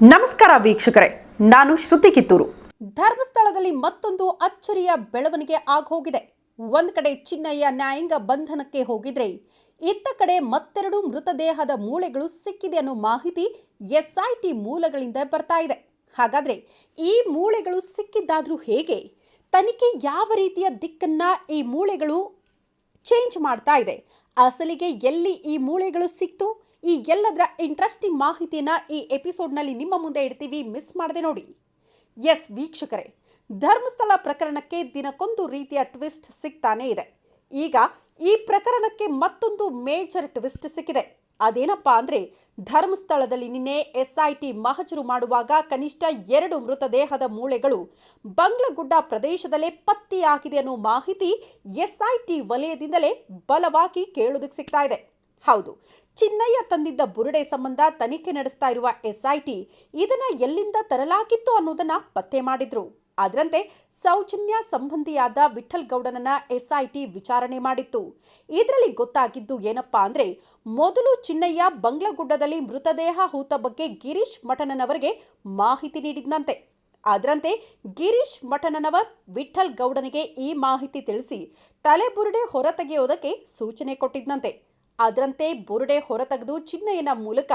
ನಮಸ್ಕಾರ ವೀಕ್ಷಕರೇ, ನಾನು ಶ್ರುತಿ ಕಿತ್ತೂರು. ಧರ್ಮಸ್ಥಳದಲ್ಲಿ ಮತ್ತೊಂದು ಅಚ್ಚರಿಯ ಬೆಳವಣಿಗೆ ಆಗೋಗಿದೆ ಒಂದ್ ಕಡೆ ಚಿನ್ನಯ್ಯ ನ್ಯಾಯಾಂಗ ಬಂಧನಕ್ಕೆ ಹೋಗಿದ್ರೆ, ಇತ್ತ ಕಡೆ ಮತ್ತೆರಡು ಮೃತದೇಹದ ಮೂಳೆಗಳು ಸಿಕ್ಕಿದೆ ಅನ್ನೋ ಮಾಹಿತಿ ಎಸ್ಐಟಿ ಮೂಲಗಳಿಂದ ಬರ್ತಾ ಇದೆ. ಹಾಗಾದ್ರೆ ಈ ಮೂಳೆಗಳು ಸಿಕ್ಕಿದ್ದಾದ್ರೂ ಹೇಗೆ? ತನಿಖೆ ಯಾವ ರೀತಿಯ ದಿಕ್ಕನ್ನ ಈ ಮೂಳೆಗಳು ಚೇಂಜ್ ಮಾಡ್ತಾ ಇದೆ? ಅಸಲಿಗೆ ಎಲ್ಲಿ ಈ ಮೂಳೆಗಳು ಸಿಕ್ತು? ಈ ಎಲ್ಲದರ ಇಂಟ್ರೆಸ್ಟಿಂಗ್ ಮಾಹಿತಿಯನ್ನ ಈ ಎಪಿಸೋಡ್ನಲ್ಲಿ ನಿಮ್ಮ ಮುಂದೆ ಇಡ್ತೀವಿ. ಮಿಸ್ ಮಾಡದೆ ನೋಡಿ. ಎಸ್ ವೀಕ್ಷಕರೇ, ಧರ್ಮಸ್ಥಳ ಪ್ರಕರಣಕ್ಕೆ ದಿನಕ್ಕೊಂದು ರೀತಿಯ ಟ್ವಿಸ್ಟ್ ಸಿಗ್ತಾನೇ ಇದೆ. ಈಗ ಈ ಪ್ರಕರಣಕ್ಕೆ ಮತ್ತೊಂದು ಮೇಜರ್ ಟ್ವಿಸ್ಟ್ ಸಿಕ್ಕಿದೆ. ಅದೇನಪ್ಪ ಅಂದರೆ, ಧರ್ಮಸ್ಥಳದಲ್ಲಿ ನಿನ್ನೆ ಎಸ್ಐಟಿ ಮಹಜರು ಮಾಡುವಾಗ ಕನಿಷ್ಠ ಎರಡು ಮೃತದೇಹದ ಮೂಳೆಗಳು ಬಂಗ್ಲಗುಡ್ಡ ಪ್ರದೇಶದಲ್ಲೇ ಪತ್ತೆಯಾಗಿದೆ ಅನ್ನೋ ಮಾಹಿತಿ ಎಸ್ಐಟಿ ವಲಯದಿಂದಲೇ ಬಲವಾಗಿ ಕೇಳುವುದಕ್ಕೆ ಸಿಗ್ತಾ ಇದೆ. ಹೌದು. ಚಿನ್ನಯ್ಯ ತಂದಿದ್ದ ಬುರುಡೆ ಸಂಬಂಧ ತನಿಖೆ ನಡೆಸ್ತಾ ಇರುವ ಎಸ್ಐಟಿ ಇದನ್ನ ಎಲ್ಲಿಂದ ತರಲಾಗಿತ್ತು ಅನ್ನೋದನ್ನ ಪತ್ತೆ ಮಾಡಿದ್ರು. ಅದರಂತೆ ಸೌಜನ್ಯ ಸಂಬಂಧಿಯಾದ ವಿಠಲ್ ಗೌಡನನ್ನ ಎಸ್ಐಟಿ ವಿಚಾರಣೆ ಮಾಡಿತ್ತು. ಇದರಲ್ಲಿ ಗೊತ್ತಾಗಿದ್ದು ಏನಪ್ಪಾ ಅಂದ್ರೆ, ಮೊದಲು ಚಿನ್ನಯ್ಯ ಬಂಗ್ಲಗುಡ್ಡದಲ್ಲಿ ಮೃತದೇಹ ಹೂತ ಬಗ್ಗೆ ಗಿರೀಶ್ ಮಠನನವರಿಗೆ ಮಾಹಿತಿ ನೀಡಿದ್ನಂತೆ. ಅದರಂತೆ ಗಿರೀಶ್ ಮಠನನವರ್ ವಿಠಲ್ ಗೌಡನಿಗೆ ಈ ಮಾಹಿತಿ ತಿಳಿಸಿ ತಲೆಬುರುಡೆ ಹೊರತೆಗೆಯೋದಕ್ಕೆ ಸೂಚನೆ ಕೊಟ್ಟಿದ್ನಂತೆ. ಅದರಂತೆ ಬುರುಡೆ ಹೊರತೆಗೆದು ಚಿನ್ನಯ್ಯನ ಮೂಲಕ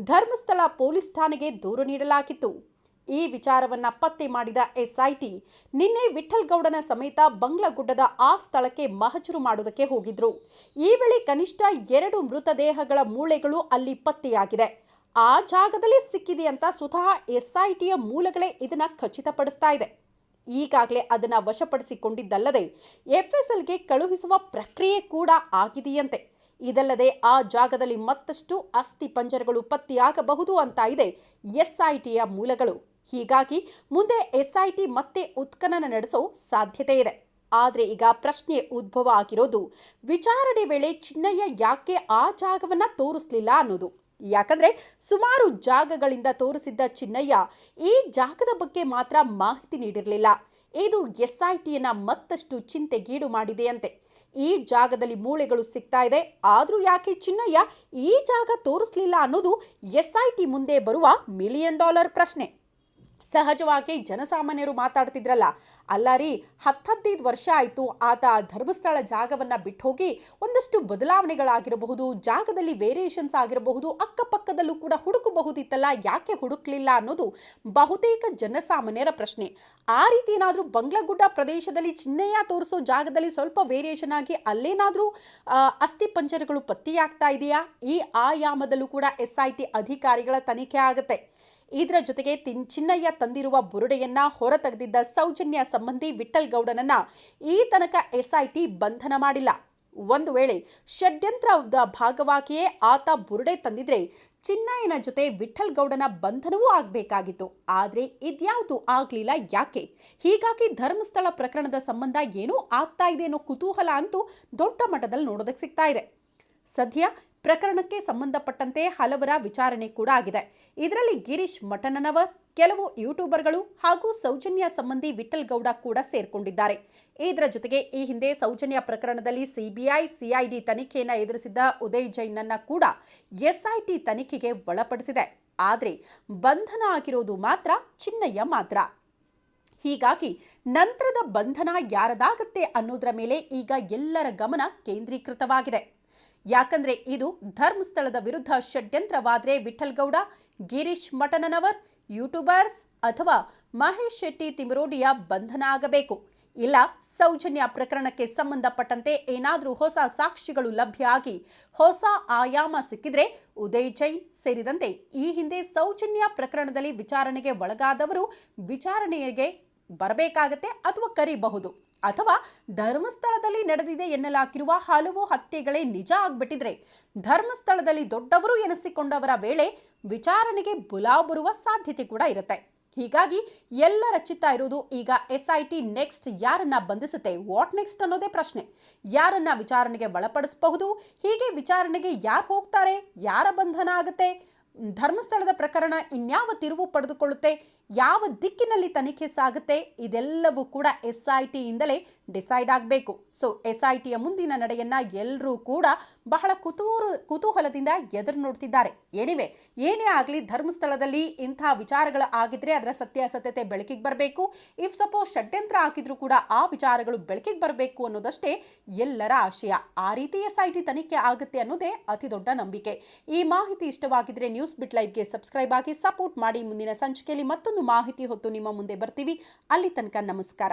ಧರ್ಮಸ್ಥಳ ಪೊಲೀಸ್ ಠಾಣೆಗೆ ದೂರು ನೀಡಲಾಗಿತ್ತು. ಈ ವಿಚಾರವನ್ನ ಪತ್ತೆ ಮಾಡಿದ ಎಸ್ಐಟಿ, ನಿನ್ನೆ ವಿಠಲ್ಗೌಡನ ಸಮೇತ ಬಂಗ್ಲಗುಡ್ಡದ ಆ ಸ್ಥಳಕ್ಕೆ ಮಹಜರು ಮಾಡುವುದಕ್ಕೆ ಹೋಗಿದ್ರು. ಈ ವೇಳೆ ಕನಿಷ್ಠ ಎರಡು ಮೃತದೇಹಗಳ ಮೂಳೆಗಳು ಅಲ್ಲಿ ಪತ್ತೆಯಾಗಿದೆ. ಆ ಜಾಗದಲ್ಲಿ ಸಿಕ್ಕಿದೆ ಅಂತ ಸ್ವತಃ ಎಸ್ಐಟಿಯ ಮೂಲಗಳೇ ಇದನ್ನ ಖಚಿತಪಡಿಸ್ತಾ ಇದೆ. ಈಗಾಗಲೇ ಅದನ್ನ ವಶಪಡಿಸಿಕೊಂಡಿದ್ದಲ್ಲದೆ ಎಫ್ಎಸ್ಎಲ್ಗೆ ಕಳುಹಿಸುವ ಪ್ರಕ್ರಿಯೆ ಕೂಡ ಆಗಿದೆಯಂತೆ. ಇದಲ್ಲದೆ ಆ ಜಾಗದಲ್ಲಿ ಮತ್ತಷ್ಟು ಅಸ್ಥಿ ಪಂಜರಗಳು ಪತ್ತೆಯಾಗಬಹುದು ಅಂತ ಇದೆ ಎಸ್ಐಟಿಯ ಮೂಲಗಳು. ಹೀಗಾಗಿ ಮುಂದೆ ಎಸ್ಐಟಿ ಮತ್ತೆ ಉತ್ಖನನ ನಡೆಸೋ ಸಾಧ್ಯತೆ ಇದೆ. ಆದರೆ ಈಗ ಪ್ರಶ್ನೆ ಉದ್ಭವ ಆಗಿರೋದು, ವಿಚಾರಣೆ ವೇಳೆ ಚಿನ್ನಯ್ಯ ಯಾಕೆ ಆ ಜಾಗವನ್ನ ತೋರಿಸಲಿಲ್ಲ ಅನ್ನೋದು. ಯಾಕಂದ್ರೆ ಸುಮಾರು ಜಾಗಗಳಿಂದ ತೋರಿಸಿದ್ದ ಚಿನ್ನಯ್ಯ ಈ ಜಾಗದ ಬಗ್ಗೆ ಮಾತ್ರ ಮಾಹಿತಿ ನೀಡಿರಲಿಲ್ಲ. ಇದು ಎಸ್ಐಟಿಯನ್ನ ಮತ್ತಷ್ಟು ಚಿಂತೆಗೀಡು ಮಾಡಿದೆಯಂತೆ ಈ ಜಾಗದಲ್ಲಿ ಮೂಳೆಗಳು ಸಿಗ್ತಾ ಇದೆ. ಆದ್ರೂ ಯಾಕೆ ಚಿನ್ನಯ್ಯ ಈ ಜಾಗ ತೋರಿಸ್ಲಿಲ್ಲ ಅನ್ನೋದು ಎಸ್ಐಟಿ ಮುಂದೆ ಬರುವ ಮಿಲಿಯನ್ ಡಾಲರ್ ಪ್ರಶ್ನೆ. ಸಹಜವಾಗಿ ಜನಸಾಮಾನ್ಯರು ಮಾತಾಡ್ತಿದ್ರಲ್ಲ. ಅಲ್ಲ ರೀ ಹತ್ತದೈದು ವರ್ಷ ಆಯಿತು, ಆತ ಧರ್ಮಸ್ಥಳ ಜಾಗವನ್ನು ಬಿಟ್ಟು ಹೋಗಿ ಒಂದಷ್ಟು ಬದಲಾವಣೆಗಳಾಗಿರಬಹುದು, ಜಾಗದಲ್ಲಿ ವೇರಿಯೇಷನ್ಸ್ ಆಗಿರಬಹುದು, ಅಕ್ಕಪಕ್ಕದಲ್ಲೂ ಕೂಡ ಹುಡುಕಬಹುದಿತ್ತಲ್ಲ, ಯಾಕೆ ಹುಡುಕ್ಲಿಲ್ಲ ಅನ್ನೋದು ಬಹುತೇಕ ಜನಸಾಮಾನ್ಯರ ಪ್ರಶ್ನೆ. ಆ ರೀತಿ ಏನಾದರೂ ಬಂಗ್ಲಗುಡ್ಡ ಪ್ರದೇಶದಲ್ಲಿ ಚಿನ್ನೆಯ ತೋರಿಸೋ ಜಾಗದಲ್ಲಿ ಸ್ವಲ್ಪ ವೇರಿಯೇಷನ್ ಆಗಿ ಅಲ್ಲೇನಾದರೂ ಅಸ್ಥಿ ಪಂಜರಗಳು ಪತ್ತೆಯಾಗ್ತಾ ಇದೆಯಾ? ಈ ಆಯಾಮದಲ್ಲೂ ಕೂಡ ಎಸ್ ಐ ಟಿ ಅಧಿಕಾರಿಗಳ ತನಿಖೆ ಆಗುತ್ತೆ. ಇದರ ಜೊತೆಗೆ ತಿನ್, ಚಿನ್ನಯ್ಯ ತಂದಿರುವ ಬುರುಡೆಯನ್ನ ಹೊರತೆಗೆದಿದ್ದ ಸೌಜನ್ಯ ಸಂಬಂಧಿ ವಿಠಲ್ ಗೌಡನನ್ನ ಈ ತನಕ ಎಸ್ಐಟಿ ಬಂಧನ ಮಾಡಿಲ್ಲ. ಒಂದು ವೇಳೆ ಷಡ್ಯಂತ್ರದ ಭಾಗವಾಗಿಯೇ ಆತ ಬುರುಡೆ ತಂದಿದ್ರೆ ಚಿನ್ನಯ್ಯನ ಜೊತೆ ವಿಠಲ್ ಗೌಡನ ಬಂಧನವೂ ಆಗಬೇಕಾಗಿತ್ತು. ಆದರೆ ಇದ್ಯಾವುದು ಆಗಲಿಲ್ಲ ಯಾಕೆ? ಹೀಗಾಗಿ ಧರ್ಮಸ್ಥಳ ಪ್ರಕರಣದ ಸಂಬಂಧ ಏನೂ ಆಗ್ತಾ ಇದೆ ಅನ್ನೋ ಕುತೂಹಲ ಅಂತೂ ದೊಡ್ಡ ಮಟ್ಟದಲ್ಲಿ ನೋಡೋದಕ್ಕೆ ಸಿಗ್ತಾ ಇದೆ. ಸದ್ಯ ಪ್ರಕರಣಕ್ಕೆ ಸಂಬಂಧಪಟ್ಟಂತೆ ಹಲವರ ವಿಚಾರಣೆ ಕೂಡ ಆಗಿದೆ. ಇದರಲ್ಲಿ ಗಿರೀಶ್ ಮಠನನವರ್ ಕೆಲವು ಯೂಟ್ಯೂಬರ್ಗಳು ಹಾಗೂ ಸೌಜನ್ಯ ಸಂಬಂಧಿ ವಿಠಲ್ ಗೌಡ ಕೂಡ ಸೇರ್ಕೊಂಡಿದ್ದಾರೆ. ಇದರ ಜೊತೆಗೆ ಈ ಹಿಂದೆ ಸೌಜನ್ಯ ಪ್ರಕರಣದಲ್ಲಿ ಸಿಬಿಐ, ಸಿಐಡಿ ತನಿಖೆಯನ್ನು ಎದುರಿಸಿದ್ದ ಉದಯ್ ಜೈನನ್ನ ಕೂಡ ಎಸ್ಐಟಿ ತನಿಖೆಗೆ ಒಳಪಡಿಸಿದೆ. ಆದರೆ ಬಂಧನ ಆಗಿರೋದು ಮಾತ್ರ ಚಿನ್ನಯ್ಯ ಮಾತ್ರ. ಹೀಗಾಗಿ ನಂತರದ ಬಂಧನ ಯಾರದಾಗತ್ತೆ ಅನ್ನೋದರ ಮೇಲೆ ಈಗ ಎಲ್ಲರ ಗಮನ ಕೇಂದ್ರೀಕೃತವಾಗಿದೆ. ಯಾಕಂದ್ರೆ ಇದು ಧರ್ಮಸ್ಥಳದ ವಿರುದ್ಧ ಷಡ್ಯಂತ್ರವಾದ್ರೆ ವಿಠಲ್ಗೌಡ, ಗಿರೀಶ್ ಮಟನನವರ್ ಯೂಟ್ಯೂಬರ್ಸ್ ಅಥವಾ ಮಹೇಶ್ ಶೆಟ್ಟಿ ತಿಮರೋಡಿಯ ಬಂಧನ ಆಗಬೇಕು. ಇಲ್ಲ, ಸೌಜನ್ಯ ಪ್ರಕರಣಕ್ಕೆ ಸಂಬಂಧಪಟ್ಟಂತೆ ಏನಾದರೂ ಹೊಸ ಸಾಕ್ಷಿಗಳು ಲಭ್ಯ ಆಗಿ ಹೊಸ ಆಯಾಮ ಸಿಕ್ಕಿದ್ರೆ ಉದಯ್ ಜೈನ್ ಸೇರಿದಂತೆ ಈ ಹಿಂದೆ ಸೌಜನ್ಯ ಪ್ರಕರಣದಲ್ಲಿ ವಿಚಾರಣೆಗೆ ಒಳಗಾದವರು ವಿಚಾರಣೆಗೆ ಬರಬೇಕಾಗತ್ತೆ ಅಥವಾ ಕರಿಬಹುದು. ಅಥವಾ ಧರ್ಮಸ್ಥಳದಲ್ಲಿ ನಡೆದಿದೆ ಎನ್ನಲಾಗಿರುವ ಹಲವು ಹತ್ಯೆಗಳೇ ನಿಜ ಆಗ್ಬಿಟ್ಟಿದ್ರೆ, ಧರ್ಮಸ್ಥಳದಲ್ಲಿ ದೊಡ್ಡವರು ಎನಿಸಿಕೊಂಡವರ ವೇಳೆ ವಿಚಾರಣೆಗೆ ಬುಲಾವ್ ಬರುವ ಸಾಧ್ಯತೆ ಕೂಡ ಇರುತ್ತೆ. ಹೀಗಾಗಿ ಎಲ್ಲ ರಚಿತಾ ಇರೋದು ಈಗ ಎಸ್ ಐ ಟಿ ನೆಕ್ಸ್ಟ್ ಯಾರನ್ನ ಬಂಧಿಸುತ್ತೆ, ವಾಟ್ ನೆಕ್ಸ್ಟ್ ಅನ್ನೋದೇ ಪ್ರಶ್ನೆ. ಯಾರನ್ನ ವಿಚಾರಣೆಗೆ ಒಳಪಡಿಸಬಹುದು, ಹೀಗೆ ವಿಚಾರಣೆಗೆ ಯಾರು ಹೋಗ್ತಾರೆ, ಯಾರ ಬಂಧನ ಆಗುತ್ತೆ, ಧರ್ಮಸ್ಥಳದ ಪ್ರಕರಣ ಇನ್ಯಾವ ತಿರುವು ಪಡೆದುಕೊಳ್ಳುತ್ತೆ ಯಾವ ದಿಕ್ಕಿನಲ್ಲಿ ತನಿಖೆ ಸಾಗುತ್ತೆ, ಇದೆಲ್ಲವೂ ಕೂಡ ಎಸ್ ಐ ಟಿಯಿಂದಲೇ ಡಿಸೈಡ್ ಆಗಬೇಕು. ಸೊ ಎಸ್ ಐ ಟಿಯ ಮುಂದಿನ ನಡೆಯನ್ನ ಎಲ್ಲರೂ ಕೂಡ ಬಹಳ ಕುತೂರು, ಕುತೂಹಲದಿಂದ ಎದುರು ನೋಡ್ತಿದ್ದಾರೆ. ಏನಿವೆ ಏನೇ ಆಗಲಿ ಧರ್ಮಸ್ಥಳದಲ್ಲಿ ಇಂಥ ವಿಚಾರಗಳು ಆಗಿದ್ರೆ ಅದರ ಸತ್ಯಾಸತ್ಯತೆ ಬೆಳಕಿಗೆ ಬರಬೇಕು. ಇಫ್ ಸಪೋಸ್ ಷಡ್ಯಂತ್ರ ಹಾಕಿದ್ರೂ ಕೂಡ ಆ ವಿಚಾರಗಳು ಬೆಳಕಿಗೆ ಬರಬೇಕು ಅನ್ನೋದಷ್ಟೇ ಎಲ್ಲರ ಆಶಯ. ಆ ರೀತಿ ಎಸ್ ಐ ಟಿ ತನಿಖೆ ಆಗುತ್ತೆ ಅನ್ನೋದೇ ಅತಿ ದೊಡ್ಡ ನಂಬಿಕೆ. ಈ ಮಾಹಿತಿ ಇಷ್ಟವಾಗಿದ್ರೆ ನ್ಯೂಸ್ ಬಿಟ್ ಲೈವ್ಗೆ ಸಬ್ಸ್ಕ್ರೈಬ್ ಆಗಿ ಸಪೋರ್ಟ್ ಮಾಡಿ. ಮುಂದಿನ ಸಂಚಿಕೆಯಲ್ಲಿ ಮತ್ತೊಂದು ಮಾಹಿತಿ ಹೊತ್ತು ನಿಮ್ಮ ಮುಂದೆ ಬರ್ತೀವಿ. ಅಲ್ಲಿ ತನಕ ನಮಸ್ಕಾರ.